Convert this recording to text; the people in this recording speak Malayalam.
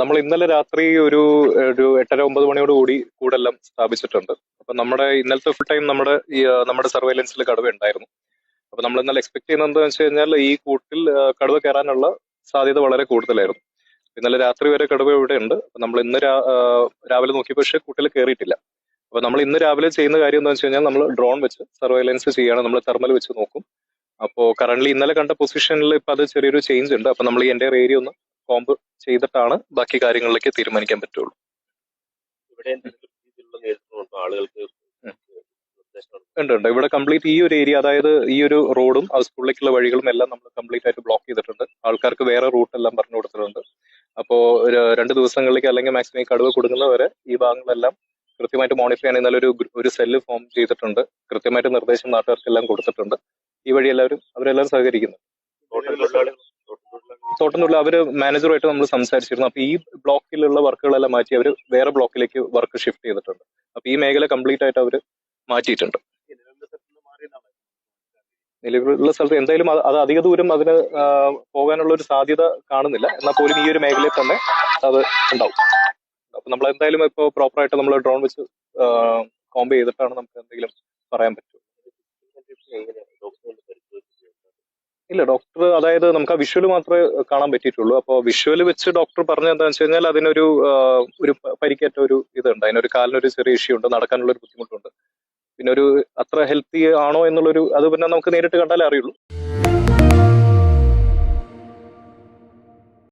നമ്മൾ ഇന്നലെ രാത്രി ഒരു ഒരു എട്ടര ഒമ്പത് മണിയോട് കൂടി കൂടെല്ലാം സ്ഥാപിച്ചിട്ടുണ്ട്. അപ്പൊ നമ്മുടെ ഇന്നലത്തെ ഫുൾ ടൈം നമ്മുടെ ഈ നമ്മുടെ സർവൈലൻസിൽ കടുവ ഉണ്ടായിരുന്നു. അപ്പൊ നമ്മൾ ഇന്നലെ എക്സ്പെക്ട് ചെയ്യുന്നത് എന്താണെന്ന് വെച്ച് കഴിഞ്ഞാൽ ഈ കൂട്ടിൽ കടുവ കയറാനുള്ള സാധ്യത വളരെ കൂടുതലായിരുന്നു. ഇന്നലെ രാത്രി വരെ കടുവ ഇവിടെ ഉണ്ട്. നമ്മൾ ഇന്ന് രാവിലെ നോക്കിയപ്പോൾ പക്ഷേ കൂട്ടിൽ കയറിയിട്ടില്ല. അപ്പൊ നമ്മൾ ഇന്ന് രാവിലെ ചെയ്യുന്ന കാര്യം എന്താണെന്ന് വെച്ച് കഴിഞ്ഞാൽ നമ്മൾ ഡ്രോൺ വെച്ച് സർവൈലൻസ് ചെയ്യാണ്. നമ്മൾ തെർമൽ വെച്ച് നോക്കും. അപ്പോൾ കറന്റ് ഇന്നലെ കണ്ട പൊസിഷനിൽ ഇപ്പൊ അത് ചെറിയൊരു ചേഞ്ച് ഉണ്ട്. അപ്പൊ നമ്മൾ ഈ എന്റെ ഏരിയ ഒന്ന് കോമ്പ് ചെയ്തിട്ടാണ് ബാക്കി കാര്യങ്ങളിലേക്ക് തീരുമാനിക്കാൻ പറ്റുള്ളൂ. ഉണ്ട്? ഉണ്ട് ഇവിടെ കംപ്ലീറ്റ് ഈ ഒരു ഏരിയ അതായത് ഈ ഒരു റോഡും ആ സ്കൂളിലേക്കുള്ള വഴികളും എല്ലാം നമ്മൾ കംപ്ലീറ്റ് ആയിട്ട് ബ്ലോക്ക് ചെയ്തിട്ടുണ്ട്. ആൾക്കാർക്ക് വേറെ റൂട്ട് എല്ലാം പറഞ്ഞു കൊടുത്തിട്ടുണ്ട്. അപ്പോൾ ഒരു രണ്ട് ദിവസങ്ങളിലേക്ക് അല്ലെങ്കിൽ മാക്സിമം ഈ കടുവ കൊടുക്കുന്നവരെ ഈ ഭാഗങ്ങളെല്ലാം കൃത്യമായിട്ട് മോണിറ്റർ ചെയ്യാൻ ഇന്നലെ ഒരു ഒരു സെല്ല് ഫോം ചെയ്തിട്ടുണ്ട്. കൃത്യമായിട്ട് നിർദ്ദേശം നാട്ടുകാർക്കെല്ലാം കൊടുത്തിട്ടുണ്ട്. ഈ വഴി എല്ലാവരും അവരെല്ലാം സഹകരിക്കുന്നു. തോട്ടം തൊഴിലാളികൾ തോട്ടം അവർ മാനേജറുമായിട്ട് നമ്മൾ സംസാരിച്ചിരുന്നു. അപ്പൊ ഈ ബ്ലോക്കിലുള്ള വർക്കുകളെല്ലാം മാറ്റി അവർ വേറെ ബ്ലോക്കിലേക്ക് വർക്ക് ഷിഫ്റ്റ് ചെയ്തിട്ടുണ്ട്. അപ്പൊ ഈ മേഖല കംപ്ലീറ്റ് ആയിട്ട് അവർ മാറ്റിയിട്ടുണ്ട്. നിലവിലുള്ള സ്ഥലത്ത് എന്തായാലും അത് അധിക ദൂരം അതിന് പോകാനുള്ള ഒരു സാധ്യത കാണുന്നില്ല. എന്നാൽ പോലും ഈ ഒരു മേഖലയിൽ തന്നെ അത് ഉണ്ടാവും. അപ്പൊ നമ്മൾ എന്തായാലും ഇപ്പോൾ പ്രോപ്പറായിട്ട് നമ്മൾ ഡ്രോൺ വെച്ച് കോമ്പ് ചെയ്തിട്ടാണ് നമുക്ക് എന്തെങ്കിലും പറയാൻ പറ്റും. ഇല്ല ഡോക്ടർ അതായത് നമുക്ക് ആ വിഷ്വൽ മാത്രമേ കാണാൻ പറ്റിയിട്ടുള്ളൂ. അപ്പോൾ വിഷ്വൽ വെച്ച് ഡോക്ടർ പറഞ്ഞ എന്താണെന്ന് വെച്ച് കഴിഞ്ഞാൽ അതിനൊരു ഒരു പരിക്കേറ്റ ഒരു ഇതുണ്ട്. അതിനൊരു കാലിനൊരു ചെറിയ ഇഷ്യൂ ഉണ്ട്. നടക്കാനുള്ള ഒരു ബുദ്ധിമുട്ടുണ്ട്. പിന്നെ ഒരു അത്ര ഹെൽത്തി ആണോ എന്നുള്ളൊരു അത് പിന്നെ നമുക്ക് നേരിട്ട് കണ്ടാലേ അറിയുള്ളൂ.